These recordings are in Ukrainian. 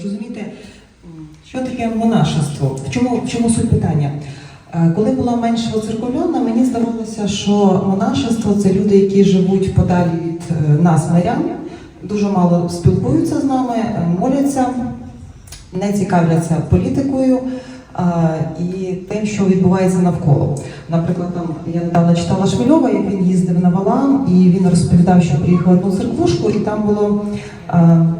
зрозуміти, що таке монашество, в чому, в чому суть питання. Е, Коли була менш воцерковлена, мені здавалося, що монашество це люди, які живуть подалі від е, нас, мирян, дуже мало спілкуються з нами, е, моляться, не цікавляться політикою і тим, що відбувається навколо. Наприклад, там я недавно читала Шмельова, як він їздив на Валаам, і він розповідав, що приїхав одну церквушку, і там було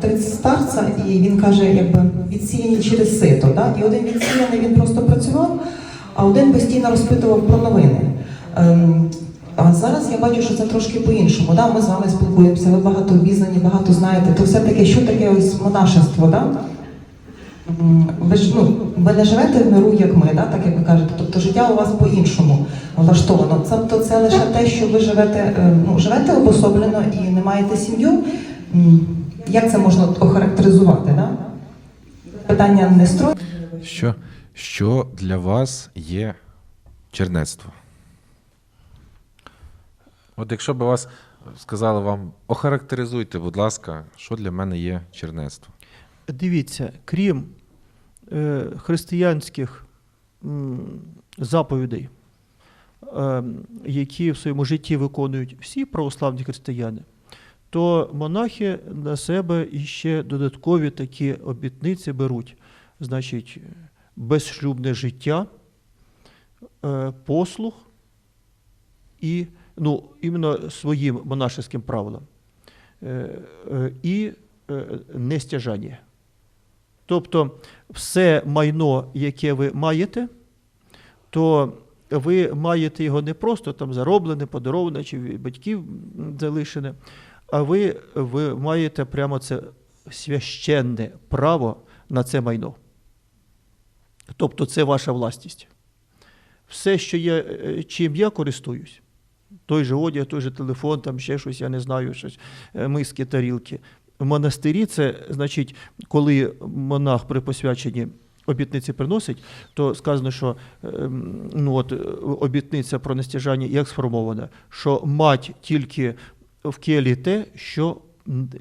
30 старця, і він каже, якби відсіяні через сито. Да? І один відсіяний він просто працював, а один постійно розпитував про новини. Ем, а зараз я бачу, що це трошки по-іншому. Да? Ми з вами спілкуємося, ви багато обізнані, багато знаєте. То все-таки що таке ось монашество? Да? Ви ж ну, ви не живете в миру, як ми, да? так як ви кажете. Тобто життя у вас по-іншому влаштовано. Тобто це лише те, що ви живете, е, ну, живете обособлено і не маєте сім'ю. Як це можна охарактеризувати? Да? Питання не строй. Що, що для вас є чернецтво? От якщо б вас сказали вам, охарактеризуйте, будь ласка, що для мене є чернецтво. Дивіться, крім християнських заповідей, е, які в своєму житті виконують всі православні християни, то монахи на себе іще додаткові такі обітниці беруть. Значить, безшлюбне життя, е, послух і ну, іменно своїм монашеським правилам. Е, е, і е, нестяжання. Тобто все майно, яке ви маєте, то ви маєте його не просто там зароблене, подароване чи батьків залишене, а ви, ви маєте прямо це священне право на це майно. Тобто це ваша власність. Все, що є, е, чим я користуюсь, той же одяг, той же телефон, там ще щось, я не знаю, щось, е, миски, тарілки. Монастирі це, значить, коли монах при посвяченні обітниці приносить, то сказано, що ем, ну, от, обітниця про нестяжання як сформована, що мать тільки в келі те, що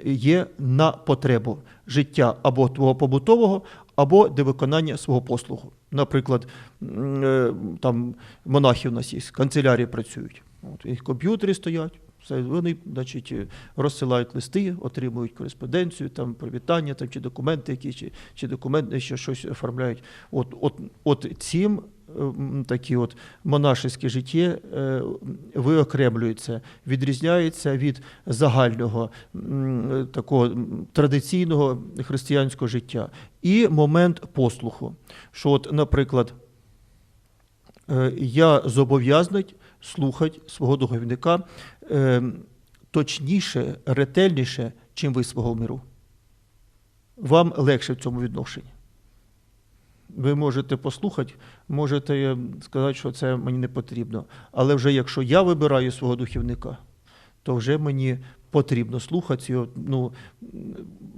є на потребу життя або твого побутового, або для виконання свого послугу. Наприклад, е, там монахи у нас є, канцелярії працюють. От, їх комп'ютери стоять, вони значить, розсилають листи, отримують кореспонденцію, там, привітання там, чи документи, які, чи, чи документи, що щось оформляють. От, от, от цим е, такі от монашеське життя е, виокремлюється, відрізняється від загального такого традиційного християнського життя. І момент послуху. Що, от, наприклад, я зобов'язаний слухати свого духовника е, точніше, ретельніше, чим ви свого миру. Вам легше в цьому відношенні. Ви можете послухати, можете е, сказати, що це мені не потрібно. Але вже якщо я вибираю свого духовника, то вже мені потрібно слухати ну,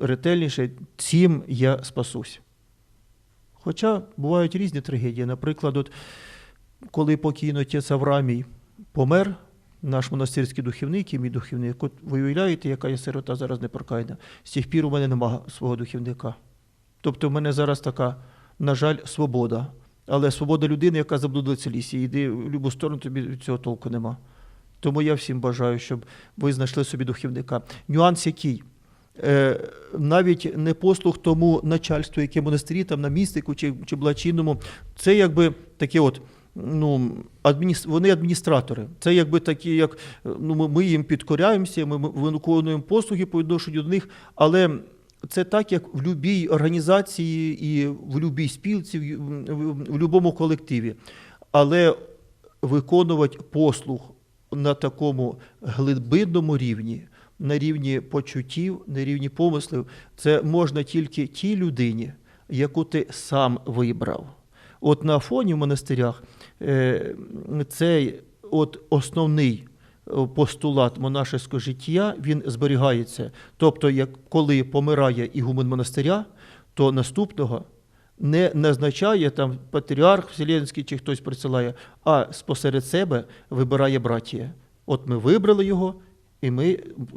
ретельніше, цим я спасусь. Хоча бувають різні трагедії. Наприклад, от, коли покійно отець Аврамій помер, наш монастирський духівник і мій духівник, от ви уявляєте, яка є сирота зараз непрокайна. З тих пір у мене немає свого духівника. Тобто в мене зараз така, на жаль, свобода. Але свобода людини, яка заблудилася лісі, йди в будь-яку сторону, тобі цього толку нема. Тому я всім бажаю, щоб ви знайшли собі духівника. Нюанс який? Е, навіть не послуг тому начальству, яке монастирі, там на містику чи, чи благочинному, це якби таке от. Ну, адміністр... вони адміністратори. Це якби такі, як ну, ми, їм підкоряємося, ми, виконуємо послуги по відношенню до них, але це так, як в будь-якій організації і в будь-якій спілці, в, будь-якому колективі. Але виконувати послуг на такому глибинному рівні, на рівні почуттів, на рівні помислів, це можна тільки тій людині, яку ти сам вибрав. От на фоні в монастирях цей от основний е, постулат монашеського життя він зберігається. Тобто, як коли помирає ігумен монастиря, то наступного не назначає там патріарх Вселенський чи хтось присилає, а спосеред себе вибирає братія. От ми вибрали його, І ми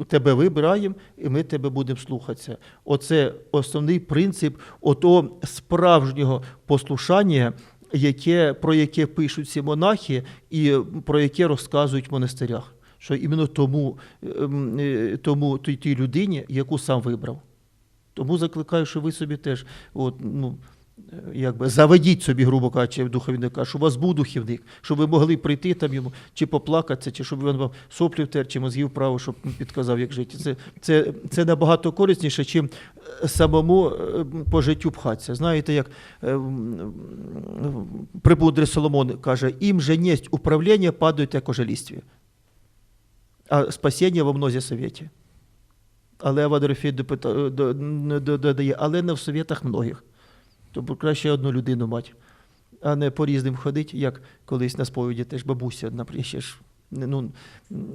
тебе вибираємо, і ми тебе будемо слухатися. Оце основний принцип ото справжнього послушання, яке, про яке пишуть ці монахи, і про яке розказують в монастирях. Що іменно тому, ем, е, тому тій, людині, яку сам вибрав. Тому закликаю, що ви собі теж от, ну, якби, заведіть собі, грубо кажучи, духовника, щоб у вас був духовник, щоб ви могли прийти там йому, чи поплакатися, чи щоб він вам соплі втер, чи мозгів право, щоб підказав, як жити. Це, це, це набагато корисніше, чим е, самому е, по життю пхатися. Знаєте, як е, прибудрий Соломон каже, їм же несть управління падають як ожелістві, а спасіння во мнозі совєті. Але Авадорфій додає, але не в совєтах многих. Тобто краще одну людину мати, а не по різним ходити, як колись на сповіді теж бабуся, наприклад, ще ж. Ну,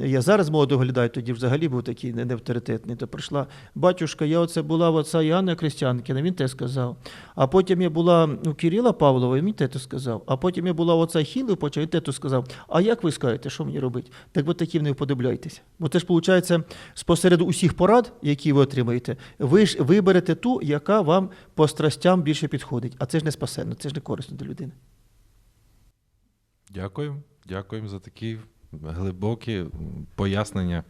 я зараз молодо доглядаю, тоді взагалі був такий неавторитетний. То прийшла батюшка, я оце була в отця Іоанна Крестянкіна, він те сказав. А потім я була у Кирила Павлова, він те сказав. А потім я була у отця Хіли, він те сказав. А як ви скажете, що мені робити? Так ви таким не вподобляйтеся. Бо це ж виходить, спосеред усіх порад, які ви отримаєте, ви ж виберете ту, яка вам по страстям більше підходить. А це ж не спасенно, це ж не корисно для людини. Дякую. Дякуємо за такі глибокі пояснення